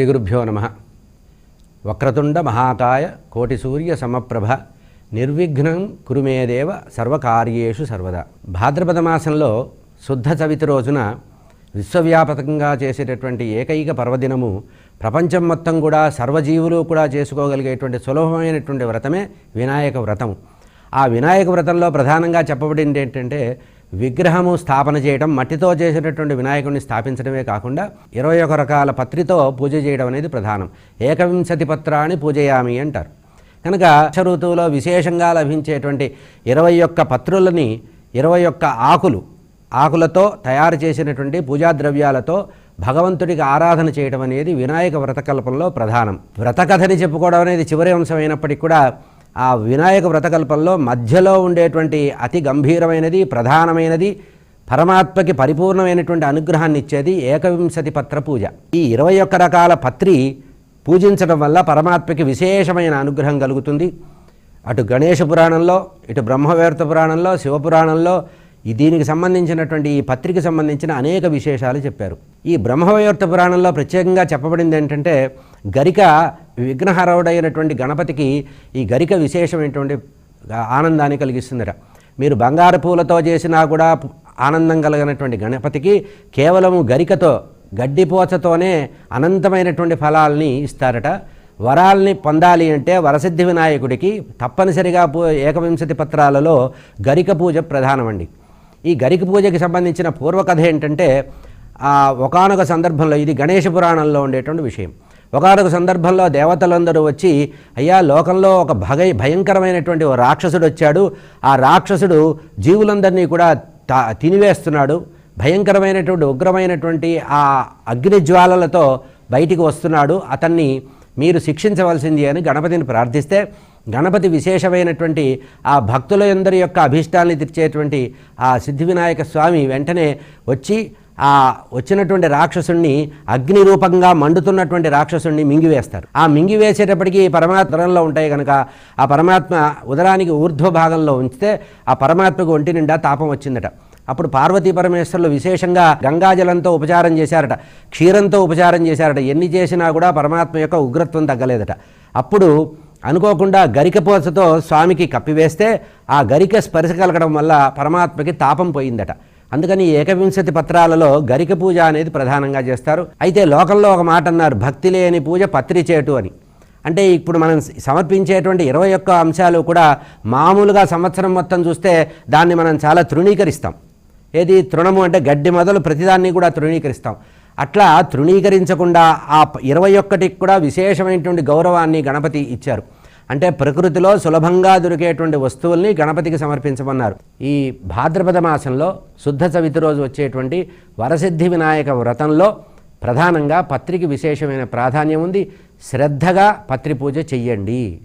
శ్రీ గురుభ్యో నమ. వక్రతుండ మహాకాయ కోటి సూర్య సమప్రభ నిర్విఘ్నం కురుమేదేవ సర్వకార్యేషు సర్వదా. భాద్రపద మాసంలో శుద్ధ చవితి రోజున విశ్వవ్యాపకంగా చేసేటటువంటి ఏకైక పర్వదినము ప్రపంచం మొత్తం కూడా సర్వజీవులు కూడా చేసుకోగలిగేటువంటి సులభమైనటువంటి వ్రతమే వినాయక వ్రతం ఆ వినాయక వ్రతంలో ప్రధానంగా చెప్పబడింది ఏంటంటే విగ్రహము స్థాపన చేయడం మట్టితో చేసినటువంటి వినాయకుడిని స్థాపించడమే కాకుండా ఇరవై ఒక రకాల పత్రితో పూజ చేయడం అనేది ప్రధానం. ఏకవింశతి పత్రాన్ని పూజయామి అంటారు. కనుక వర్ష ఋతువులో విశేషంగా లభించేటువంటి ఇరవై ఒక్క పత్రులని ఇరవై ఒక్క ఆకులు ఆకులతో తయారు చేసినటువంటి పూజా ద్రవ్యాలతో భగవంతుడికి ఆరాధన చేయడం అనేది వినాయక వ్రతకల్పంలో ప్రధానం. వ్రతకథని చెప్పుకోవడం అనేది చివరి అంశమైనప్పటికీ కూడా ఆ వినాయక వ్రతకల్పంలో మధ్యలో ఉండేటువంటి అతి గంభీరమైనది ప్రధానమైనది పరమాత్మకి పరిపూర్ణమైనటువంటి అనుగ్రహాన్ని ఇచ్చేది ఏకవింశతి పత్ర పూజ. ఈ ఇరవై ఒక్క రకాల పత్రి పూజించడం వల్ల పరమాత్మకి విశేషమైన అనుగ్రహం కలుగుతుంది. అటు గణేష పురాణంలో ఇటు బ్రహ్మవేర్త పురాణంలో శివపురాణంలో దీనికి సంబంధించినటువంటి ఈ పత్రిక సంబంధించిన అనేక విశేషాలు చెప్పారు. ఈ బ్రహ్మవయోర్త పురాణంలో ప్రత్యేకంగా చెప్పబడింది ఏంటంటే గరిక విఘ్నహరవుడైనటువంటి గణపతికి ఈ గరిక విశేషమైనటువంటి ఆనందాన్ని కలిగిస్తుందట. మీరు బంగారు పూలతో చేసినా కూడా ఆనందం కలిగినటువంటి గణపతికి కేవలము గరికతో గడ్డిపోచతోనే అనంతమైనటువంటి ఫలాల్ని ఇస్తారట. వరాల్ని పొందాలి అంటే వరసిద్ధి వినాయకుడికి తప్పనిసరిగా పూ ఏకవింశతి పత్రాలలో గరిక పూజ ప్రధానమండి. ఈ గరిక పూజకి సంబంధించిన పూర్వకథ ఏంటంటే ఒకనొక సందర్భంలో ఇది గణేష పురాణంలో ఉండేటువంటి విషయం. ఒకనొక సందర్భంలో దేవతలందరూ వచ్చి అయ్యా లోకంలో ఒక భగ భయంకరమైనటువంటి ఓ రాక్షసుడు వచ్చాడు. ఆ రాక్షసుడు జీవులందరినీ కూడా తా తినివేస్తున్నాడు. భయంకరమైనటువంటి ఉగ్రమైనటువంటి ఆ అగ్నిజ్వాలలతో బయటికి వస్తున్నాడు. అతన్ని మీరు శిక్షించవలసింది అని గణపతిని ప్రార్థిస్తే గణపతి విశేషమైనటువంటి ఆ భక్తుల అందరి యొక్క అభీష్టాన్ని తీర్చేటువంటి ఆ సిద్ధి వినాయక స్వామి వెంటనే వచ్చి ఆ వచ్చినటువంటి రాక్షసుణ్ణి అగ్ని రూపంగా మండుతున్నటువంటి రాక్షసుణ్ణి మింగివేస్తారు. ఆ మింగివేసేటప్పటికీ పరమాత్మలో ఉంటాయి కనుక ఆ పరమాత్మ ఉదరానికి ఊర్ధ్వ భాగంలో ఉంచితే ఆ పరమాత్మకు ఒంటి నిండా తాపం వచ్చిందట. అప్పుడు పార్వతీ పరమేశ్వరులు విశేషంగా గంగాజలంతో ఉపచారం చేశారట క్షీరంతో ఉపచారం చేశారట. ఎన్ని చేసినా కూడా పరమాత్మ యొక్క ఉగ్రత్వం తగ్గలేదట. అప్పుడు అనుకోకుండా గరికపోసతో స్వామికి కప్పివేస్తే ఆ గరిక స్పర్శ కలగడం వల్ల పరమాత్మకి తాపం పోయిందట. అందుకని ఏకవింశతి పత్రాలలో గరిక పూజ అనేది ప్రధానంగా చేస్తారు. అయితే లోకంలో ఒక మాట అన్నారు భక్తి లేని పూజ పత్రిచేటు అని. అంటే ఇప్పుడు మనం సమర్పించేటువంటి ఇరవై ఒక్క అంశాలు కూడా మామూలుగా సంవత్సరం మొత్తం చూస్తే దాన్ని మనం చాలా తృణీకరిస్తాం. ఏది తృణము అంటే గడ్డి మొదలు ప్రతిదాన్ని కూడా తృణీకరిస్తాం. అట్లా తృణీకరించకుండా ఆ ఇరవై ఒక్కటికి కూడా విశేషమైనటువంటి గౌరవాన్ని గణపతి ఇచ్చారు. అంటే ప్రకృతిలో సులభంగా దొరికేటువంటి వస్తువుల్ని గణపతికి సమర్పించమన్నారు. ఈ భాద్రపద మాసంలో శుద్ధ చవితి రోజు వచ్చేటువంటి వరసిద్ధి వినాయక వ్రతంలో ప్రధానంగా పత్రికి విశేషమైన ప్రాధాన్యం ఉంది. శ్రద్ధగా పత్రి పూజ చెయ్యండి.